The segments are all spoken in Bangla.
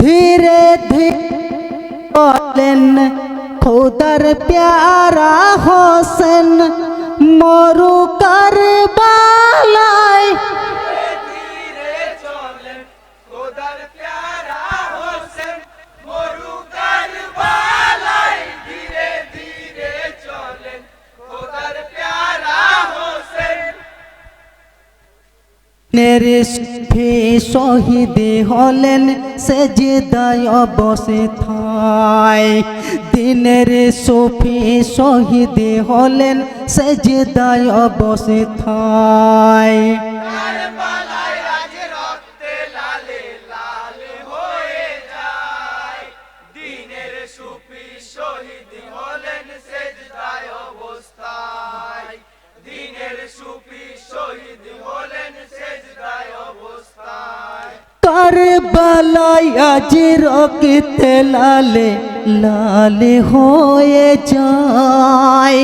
ধীরে ধীরে বলেন খোদার প্যারা হোসেন মরু ফে শহীদ হলেন সে যে দায় অবসে থায়। দিনের সফি শহীদ হলেন সে যে দায় অবসে থায়। কারবালায় আজ রক্তে লালে, লাল হয়ে যায়।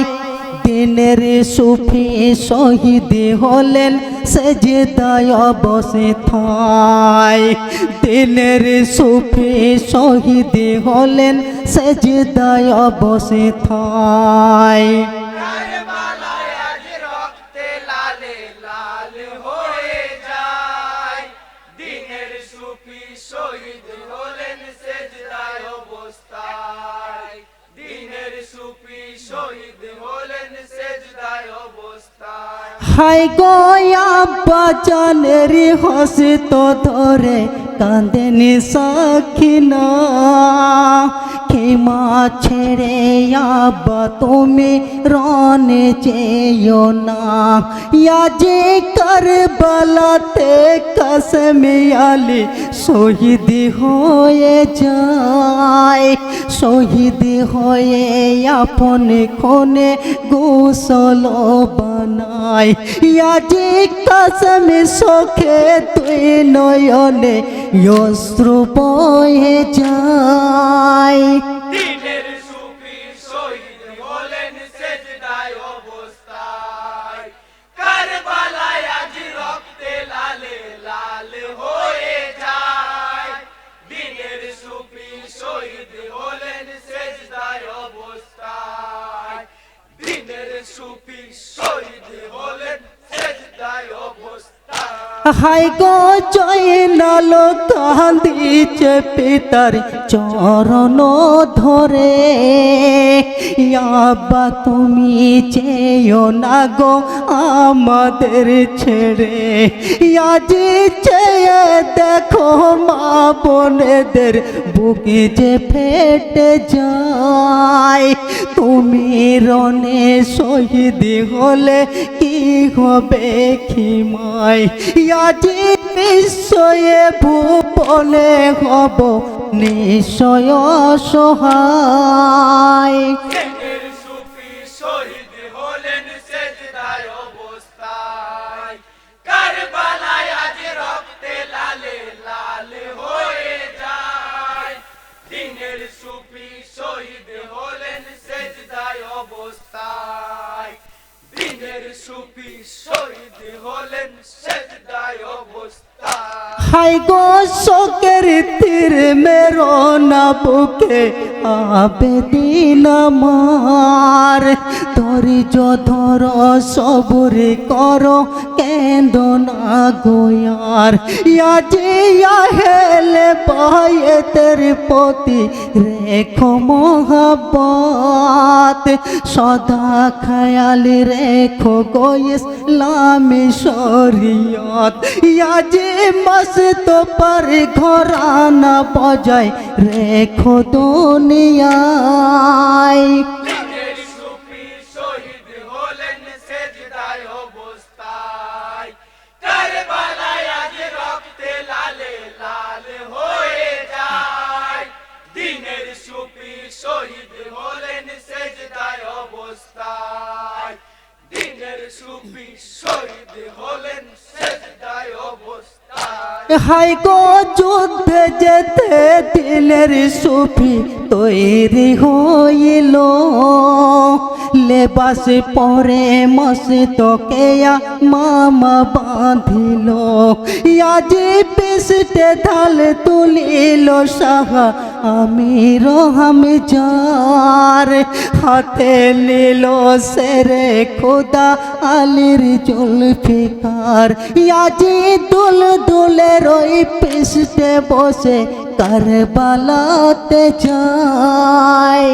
দিনের সুফি শহীদ হলেন সে যে দায় অবসে থায়। দিনের সুফি শহীদ হলেন সে যে দায় অবসে থায়। হলেন সেজদায় অবস্থায়। দিনের সুপি শহীদ হলেন সেজদায় অবস্থায়। হাই গয়া বাজানের হসে তো ধরে কাঁদেনি সাখিনা ক্ষমা ছেড়ে আব্বা, তুমি রনে যেও না। ইয়া যে কারবালাতে কাসমে আলী শহীদ হয়ে যায়। শহীদ হয়ে আপন খনে গোসল বানায়। ইয়া যে কাসম সখে তুই নয়নে অস্ত্র বয়ে যায়। সুফি শহীদ বলেন সেজদায় অবস্থায় হাই গো জয় নাল কান্দিছে পিতার চরণ ধরে। ইয়াবা তুমি চেয়েও না গো আমাদের ছেড়ে। আজি চেয়ে দেখো মা বোনেদের বুকে যে ফেটে যায়। তুমি রনে শহীদ হলে কি হবে খিমায় আজি নিশ্চয়ে ভুবনে হব নিশ্চয় সহায় সুফি শহীদ হলেন সেজদায় হাই গো শোকের তীর মেরো না বুকে আবেদিন মার ধৈর্য ধর সবর করো, কেন্দ না গোয়ার। ইয়াজি হেলে পায়েতের পতি, রেখো মহাবত সদা খেয়াল রেখো গো ইসলামী শরীয়ত। ইয়াজি মস্ত पर ঘরানা বজায়, রেখো দুনিয়ায় শহীদ হলেন সেজদায় অবস্থায়। দিনের সুফি শহীদ হলেন সেজদায় অবস্থায়। হাই গো যুদ্ধে যেতে দিলের সুফি তৈরি হইল। লেবাস পরে মস্ত কেয়া মামা বাঁধিল। আজি পিসতে ঢাল তুলিল সাহা আমি রোহাম যার হাতে নিল সেরে খোদা আলির জুলফিকার ইয়াজি দুল দুলের ওই পিসতে বসে কারবালাতে যায়।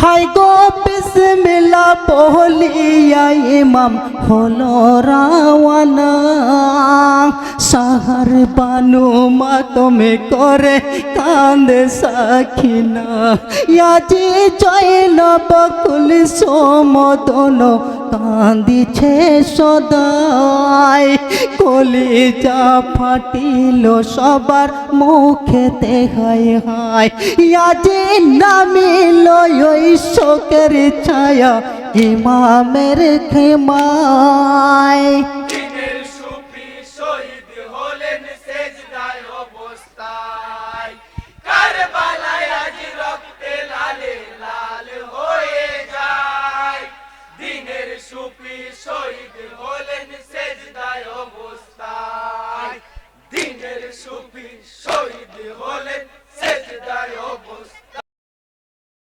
হাই গো বিসমিল্লা বলিয়া ইমাম হলো রাওয়ানা। সাহার বানু মাতমে করে কান্দে সাখিনা। ইয়াজি জয়ন বকুল সমদন কান্দিছে সদাই কলিজা ফাটিল সবার মুখেতে হায় হায় ইয়াজি নামিল ওই শোকের ছায়া ইমামের খেমায়।